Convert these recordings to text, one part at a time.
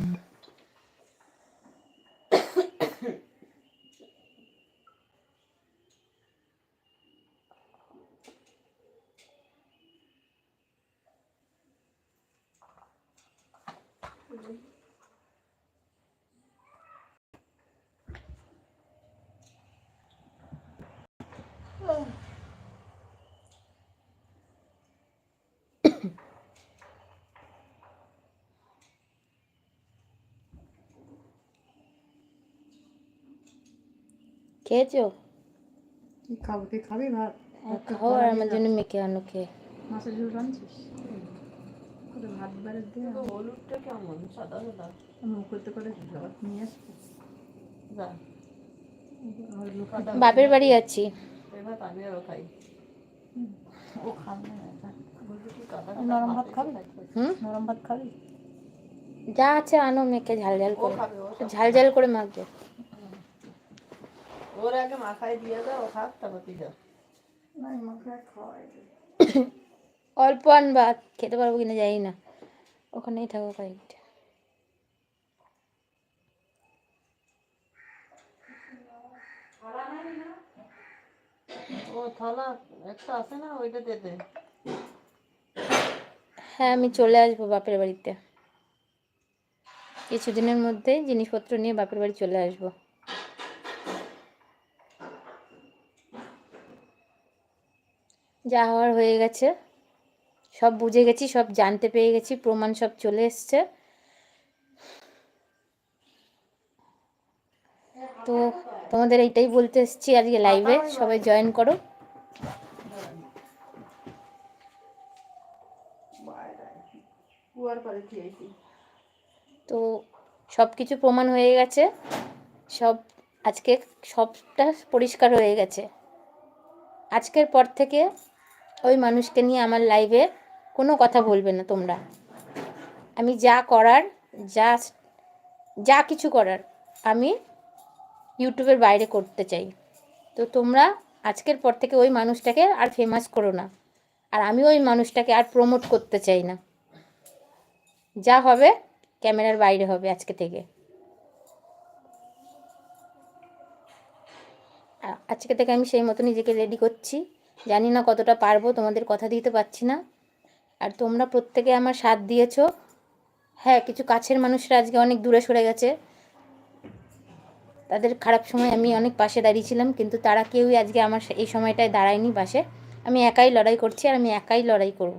Mm-hmm. খেয়েছো খাব তুই খাবি ভাত খাও আর আমার জন্য মেখে আনো খেয়ে মাছের ঝোল রাঁধছিস করে ভাত বেড়ে দিয়ে হলুদটা কেমন সাদা সাদা মুখ করতে করে ভাত নিয়ে আসব যা বাপের বাড়ি আছি নরম ভাত খাবি হুম নরম ভাত খাবি যা আছে আনো মেখে ঝাল ঝাল করে ঝাল ঝাল করে মাখবে ওর আগে মাথায় দিয়ে দাও খাক তারপর তুই যা না মাকে অল্প আনবা খেতে পারব কিনা জানি না। ওখানেই থাকো কয়েকটা। ও থালা একটা আছে না ওইটা দে দে। হ্যাঁ আমি চলে আসব বাপের বাড়িতে। কিছুদিনের মধ্যে জিনিসপত্র নিয়ে বাপের বাড়ি চলে আসব। যা হওয়ার হয়ে গেছে। সব বুঝে গেছি, সব জানতে পেরে গেছি, প্রমাণ সব চলে এসছে। তো তোমাদের এইটাই বলতে এসেছি আজকে লাইভে সবাই জয়েন করো। তো সব কিছু প্রমাণ হয়ে গেছে, সব আজকে সবটা পরিষ্কার হয়ে গেছে। আজকের পর থেকে ওই মানুষকে নিয়ে আমার লাইভে কোনো কথা বলবে না তোমরা। আমি যা করার যা যা কিছু করার, আমি ইউটিউবের বাইরে করতে চাই। তো তোমরা আজকের পর থেকে ওই মানুষটাকে আর ফেমাস করো না। আর আমি ওই মানুষটাকে আর প্রমোট করতে চাই না। যা হবে ক্যামেরার বাইরে হবে আজকে থেকে। আজকে থেকে আমি সেই মতো নিজেকে রেডি করছি। জানি না কতটা পারব, তোমাদের কথা দিতে পারছি না। আর তোমরা প্রত্যেকে আমার সাথ দিয়েছ। হ্যাঁ কিছু কাছের মানুষরা আজকে অনেক দূরে সরে গেছে। তাদের খারাপ সময় আমি অনেক পাশে দাঁড়িয়েছিলাম, কিন্তু তারা কেউই আজকে আমার এই সময়টায় দাঁড়ায়নি পাশে। আমি একাই লড়াই করছি আর আমি একাই লড়াই করব।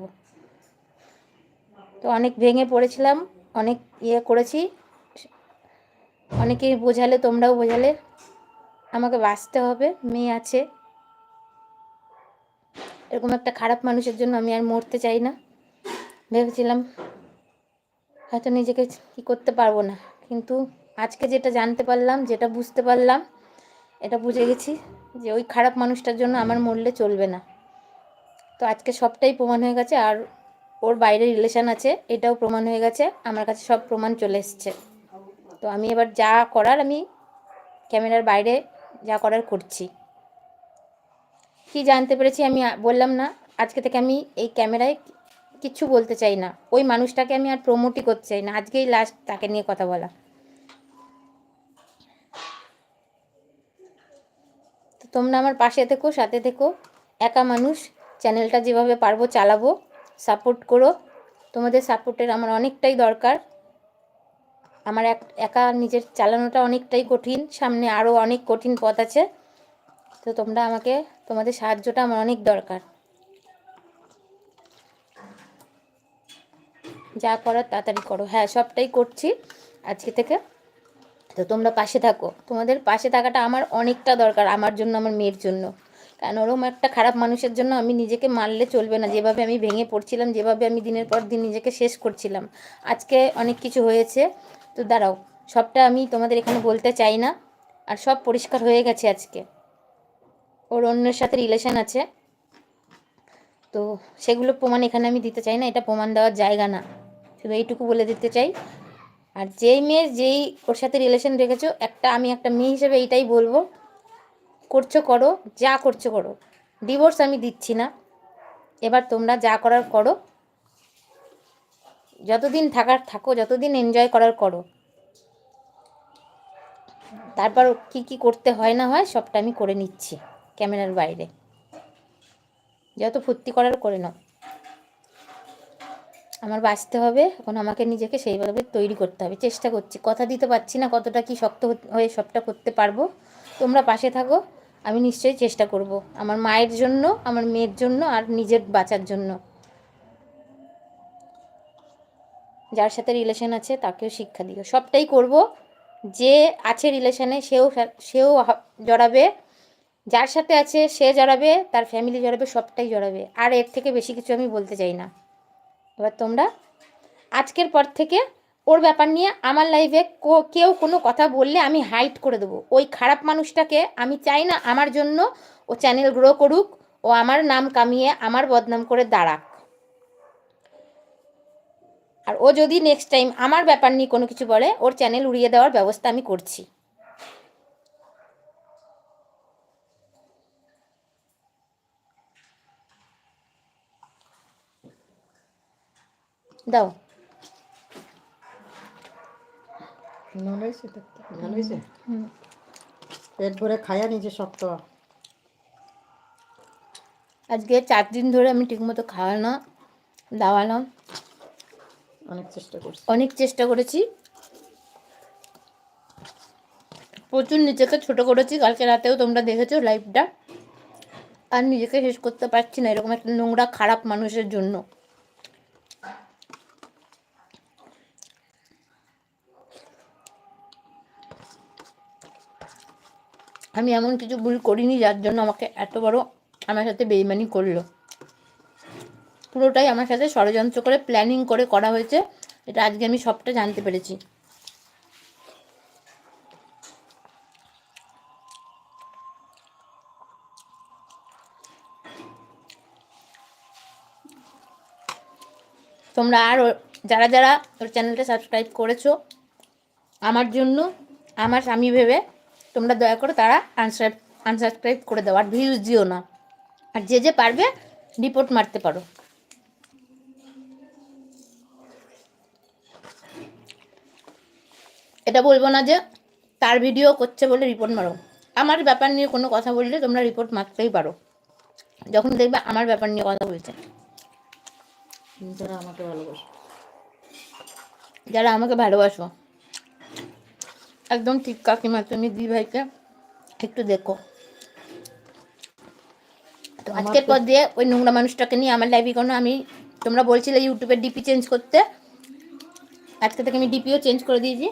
তো অনেক ভেঙে পড়েছিলাম, অনেক ইয়ে করেছি। অনেকেই বোঝালে, তোমরাও বোঝালে। আমাকে বাঁচতে হবে, মেয়ে আছে। এরকম একটা খারাপ মানুষের জন্য আমি আর মরতে চাই না। ভেবেছিলাম হয়তো নিজেকে কি করতে পারব না। কিন্তু আজকে যেটা জানতে পারলাম, যেটা বুঝতে পারলাম, এটা বুঝে গেছি যে ওই খারাপ মানুষটার জন্য আমার মরলে চলবে না। তো আজকে সবটাই প্রমাণ হয়ে গেছে আর ওর বাইরে রিলেশান আছে, এটাও প্রমাণ হয়ে গেছে, আমার কাছে সব প্রমাণ চলে এসছে। তো আমি এবার যা করার, আমি ক্যামেরার বাইরে যা করার করছি। কি জানতে পেরেছি আমি বললাম না। আজকে থেকে আমি এই ক্যামেরায় কিচ্ছু বলতে চাই না। ওই মানুষটাকে আমি আর প্রমোটই করতে চাই না। আজকেই লাস্ট তাকে নিয়ে কথা বলা। তো তোমরা আমার পাশে থেকো, সাথে থেকো। একা মানুষ চ্যানেলটা যেভাবে পারব চালাবো সাপোর্ট করো। তোমাদের সাপোর্টের আমার অনেকটাই দরকার। আমার এক একা নিজের চালানোটা অনেকটাই কঠিন। সামনে আরও অনেক কঠিন পথ আছে। তো তোমরা আমাকে তোমাদের সাহায্যটা আমার অনেক দরকার। যা করার তাড়াতাড়ি করো। হ্যাঁ সবটাই করছি আজকে থেকে। তো তোমরা পাশে থাকো। তোমাদের পাশে থাকাটা আমার অনেকটা দরকার, আমার জন্য, আমার মেয়ের জন্য। কারণ ওরম একটা খারাপ মানুষের জন্য আমি নিজেকে মারলে চলবে না। যেভাবে আমি ভেঙে পড়ছিলাম, যেভাবে আমি দিনের পর দিন নিজেকে শেষ করছিলাম। আজকে অনেক কিছু হয়েছে। তো দাঁড়াও, সবটা আমি তোমাদের এখানে বলতে চাই না। আর সব পরিষ্কার হয়ে গেছে আজকে। ওর অন্যের সাথে রিলেশন আছে। তো সেগুলো প্রমাণ এখানে আমি দিতে চাই না, এটা প্রমাণ দেওয়ার জায়গা না। শুধু এইটুকু বলে দিতে চাই। আর যেই মেয়ের যেই ওর সাথে রিলেশন রেখেছো, একটা আমি একটা মেয়ে হিসেবে এইটাই বলব। করছ করো, যা করছ করো। ডিভোর্স আমি দিচ্ছি না। এবার তোমরা যা করার করো। যতদিন থাকার থাকো, যতদিন এনজয় করার করো। তারপর কি কি করতে হয় না হয়, সবটা আমি করে নিচ্ছি। ক্যামেরার বাইরে। যত ফুর্তি করার করে নাও। আমার বাঁচতে হবে, এখন আমাকে নিজেকে সেইভাবে তৈরি করতে হবে। চেষ্টা করছি, কথা দিতে পারছি না কতটা কি শক্ত হয়ে সবটা করতে পারব। তোমরা পাশে থাকো, আমি নিশ্চয়ই চেষ্টা করব। আমার মায়ের জন্য, আমার মেয়ের জন্য আর নিজের বাঁচার জন্য। যার সাথে রিলেশন আছে, তাকেও শিক্ষা দিও। সবটাই করব, যে আছে রিলেশনে সেও সেও জড়াবে। যার সাথে আছে, সে জড়াবে, তার ফ্যামিলি জড়াবে, সবটাই জড়াবে। আর এর থেকে বেশি কিছু আমি বলতে চাই না। এবার তোমরা আজকের পর থেকে ওর ব্যাপার নিয়ে আমার লাইফে কেউ কোনো কথা বললে আমি হাইট করে দেবো। ওই খারাপ মানুষটাকে আমি চাই না আমার জন্য ও চ্যানেল গ্রো করুক, ও আমার নাম কামিয়ে আমার বদনাম করে দাঁড়াক। আর ও যদি নেক্সট টাইম আমার ব্যাপার নিয়ে কোনো কিছু বলে, ওর চ্যানেল উড়িয়ে দেওয়ার ব্যবস্থা আমি করছি। দাও। ভালো হয়েছে ভালো হয়েছে? হুম। পেট ভরে খায়া নিজে শক্ত। আজকে চার দিন ধরে আমি ঠিকমতো খাওয়ানো দাওয়ালাম অনেক চেষ্টা করছি। অনেক চেষ্টা করেছি। প্রচুর নিজেকে ছোট করেছি কালকে রাতেও তোমরা দেখেছ লাইফটা আর নিজেকে শেষ করতে পারছি না এরকম একটা নোংরা খারাপ মানুষের জন্য। আমি এমন কিছু ভুল করিনি যার জন্য আমাকে এত বড় আমার সাথে বেইমানি করল। পুরোটাই আমার সাথে ষড়যন্ত্র করে প্ল্যানিং করে করা হয়েছে। এটা আজকে আমি সবটা জানতে পেরেছি। তোমরা আর যারা যারা ওর চ্যানেলটা সাবস্ক্রাইব করেছ, আমার জন্য, আমার স্বামী ভেবে তোমরা দয়া করে তারা আনসার আনসাবস্ক্রাইব করে দাও আর ভিউজ দিও না। আর যে যে পারবে রিপোর্ট মারতে পারো। এটা বলব না যে তার ভিডিও করছে বলে রিপোর্ট মারো। আমার ব্যাপার নিয়ে কোনো কথা বললে তোমরা রিপোর্ট মারতেই পারো। যখন দেখবে আমার ব্যাপার নিয়ে কথা বলছে। যারা আমাকে ভালোবাসে। যারা আমাকে ভালোবাসো। একদম ঠিক কাকিমা তুমি দি ভাইকে একটু দেখো। তো আজকের পর দিয়ে ওই নোংরা মানুষটাকে নিয়ে আমার লাইভে কোনো আমি তোমরা বলছিলে ইউটিউবের ডিপি চেঞ্জ করতে। আজকে থেকে আমি ডিপিও চেঞ্জ করে দিয়েছি।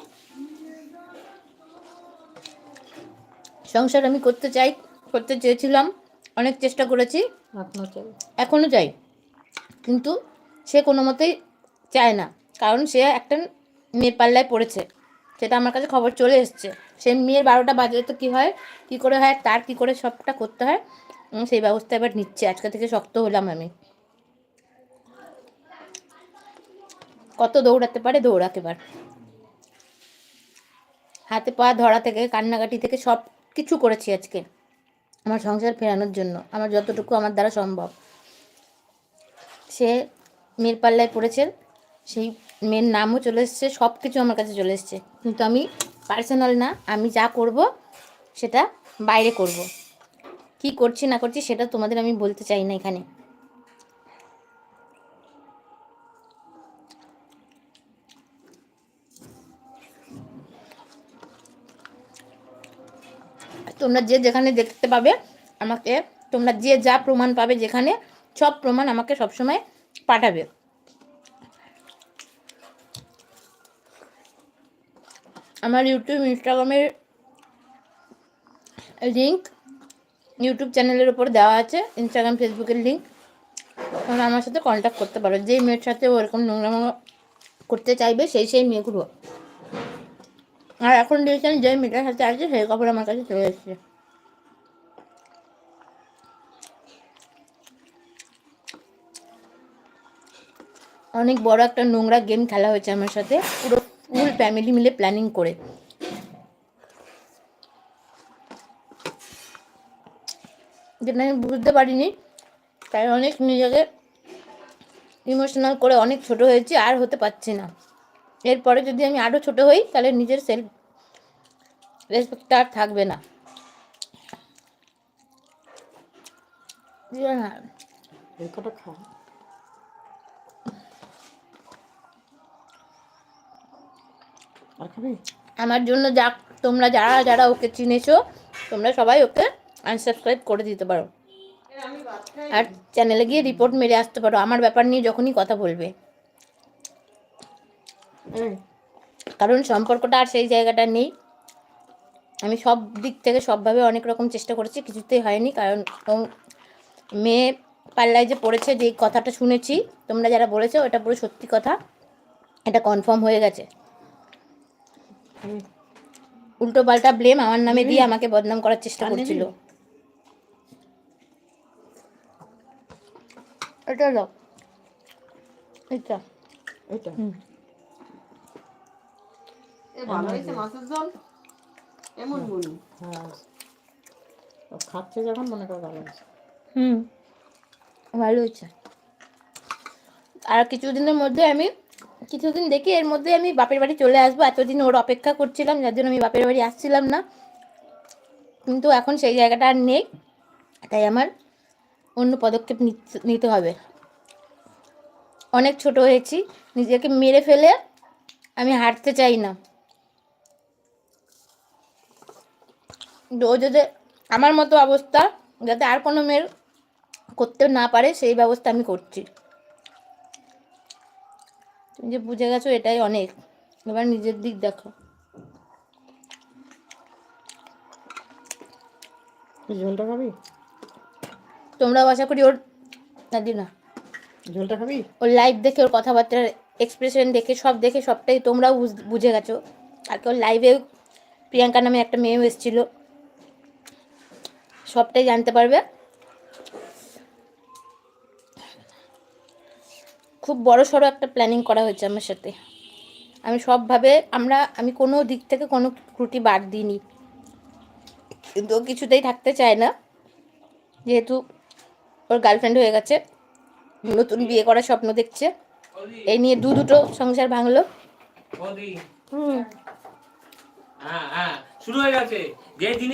সংসার আমি করতে চাই করতে চেয়েছিলাম অনেক চেষ্টা করেছি। এখনও চাই। এখনও চাই। কিন্তু সে কোনো মতেই চায় না। কারণ সে একটা মেয়ের পাল্লায় পড়েছে। সেটা আমার কাছে খবর চলে এসছে। সে মেয়ের বারোটা বাজলে তো কী হয়? কী করে হয়? তার কী করে সবটা করতে হয়? সেই ব্যবস্থা এবার নিচ্ছে। আজকে থেকে শক্ত হলাম আমি। কত দৌড়াতে পারে? দৌড়াক এবার। হাতে পা ধরা থেকে, কান্নাকাটি থেকে সব কিছু করেছি আজকে। আমার সংসার ফেরানোর জন্য। আমার যতটুকু আমার দ্বারা সম্ভব। সে মেয়ের পাল্লায় পড়েছে। সেই মেয়ের নামও চলে এসছে সব কিছু আমার কাছে চলে এসছে। কিন্তু আমি পার্সোনাল না, আমি যা করব সেটা বাইরে করব। কি করছি না করছি সেটা তোমাদের আমি বলতে চাই না এখানে। তোমরা যে যেখানে দেখতে পাবে আমাকে, তোমরা যে যা প্রমাণ পাবে যেখানে, সব প্রমাণ আমাকে সবসময় পাঠাবে। আমার ইউটিউব ইনস্টাগ্রামের লিঙ্ক ইউটিউব চ্যানেলের উপর দেওয়া আছে ইনস্টাগ্রাম ফেসবুকের লিঙ্ক তোমরা আমার সাথে কন্ট্যাক্ট করতে পারো। যেই মেয়ের সাথে ওরকম নোংরা করতে চাইবে, সেই সেই মেয়েগুলো। আর এখন দেখছেন, যে মেয়েটার সাথে আছে, সেই কাপড় আমার কাছে চলে এসেছে। অনেক বড় একটা নোংরা গেম খেলা হয়েছে আমার সাথে। পুরো ফুল ফ্যামিলি মিলে প্ল্যানিং করে। যেটা আমি বুঝতে পারিনি, তাই অনেক নিজেকে ইমোশনাল করে অনেক ছোট হয়েছি, আর হতে পারছি না। এরপরে যদি আমি আরও ছোট হই, তাহলে নিজের সেলফ রেসপেক্ট আর থাকবে না। বুঝলে আর খাবি? আমার জন্য যা তোমরা যারা যারা ওকে চিনেছো তোমরা সবাই ওকে আনসাবস্ক্রাইব করে দিতে পারো। আর চ্যানেলে গিয়ে রিপোর্ট মেরে আসতে পারো। আমার ব্যাপার নিয়ে যখনই কথা বলবে। কারণ সম্পর্কটা আর সেই জায়গাটা নেই। আমি সব দিক থেকে সবভাবে অনেক রকম চেষ্টা করেছি কিছুতেই হয়নি। কারণ মেয়ে পাল্লায় যে পড়েছে যে কথাটা শুনেছি তোমরা যারা বলেছ এটা পুরো সত্যি কথা। এটা কনফার্ম হয়ে গেছে? উল্টো পাল্টা ব্লেম আমার নামে দিয়ে আমাকে বদনাম করার চেষ্টা আর করছিল। এটা দাও। এটা এইটা। হুম। ভালো হয়েছে মাছের ঝোল? এমন বলি। হ্যাঁ। খাচ্ছে যখন মনে করে ভালো আছে হুম। ভালো হয়েছে। আর কিছুদিনের মধ্যে আমি কিছুদিন দেখি এর মধ্যে আমি বাপের বাড়ি চলে আসব। এতদিন ওর অপেক্ষা করছিলাম, যার জন্য আমি বাপের বাড়ি আসছিলাম না। কিন্তু এখন সেই জায়গাটা আর নেই, তাই আমার অন্য পদক্ষেপ নিতে- হবে। অনেক ছোট হয়েছি, নিজেকে মেরে ফেলে আমি হাঁটতে চাই না। ও যদি আমার মতো অবস্থা, যাতে আর কোনো মেয়ের করতে না পারে, সেই ব্যবস্থা আমি করছি। তুমি যে বুঝে গেছো এটাই অনেক। এবার নিজের দিক দেখো। ঝোলটা খাবি? তোমরাও আশা করি ওর না দি না ঝোলটা খাবি? ওর লাইভ দেখে ওর কথাবার্তার এক্সপ্রেশন দেখে সব দেখে সবটাই তোমরাও বুঝ- গেছো। আর ওর লাইভে প্রিয়াঙ্কা নামে একটা মেয়েও এসেছিল। সবটাই জানতে পারবে। খুব বড় সড়ো একটা প্ল্যানিং করা হয়েছে আমার সাথে। আমি সবভাবে আমরা আমি কোনো দিক থেকে কোনো ত্রুটি বাদ দিইনি। কিন্তু ও কিছুতেই থাকতে চায় না। যেহেতু ওর গার্লফ্রেন্ড হয়ে গেছে নতুন বিয়ে করার স্বপ্ন দেখছে। এই নিয়ে দু দুটো সংসার ভাঙলো। হুম। হ্যাঁ হ্যাঁ শুরু হয়ে গেছে।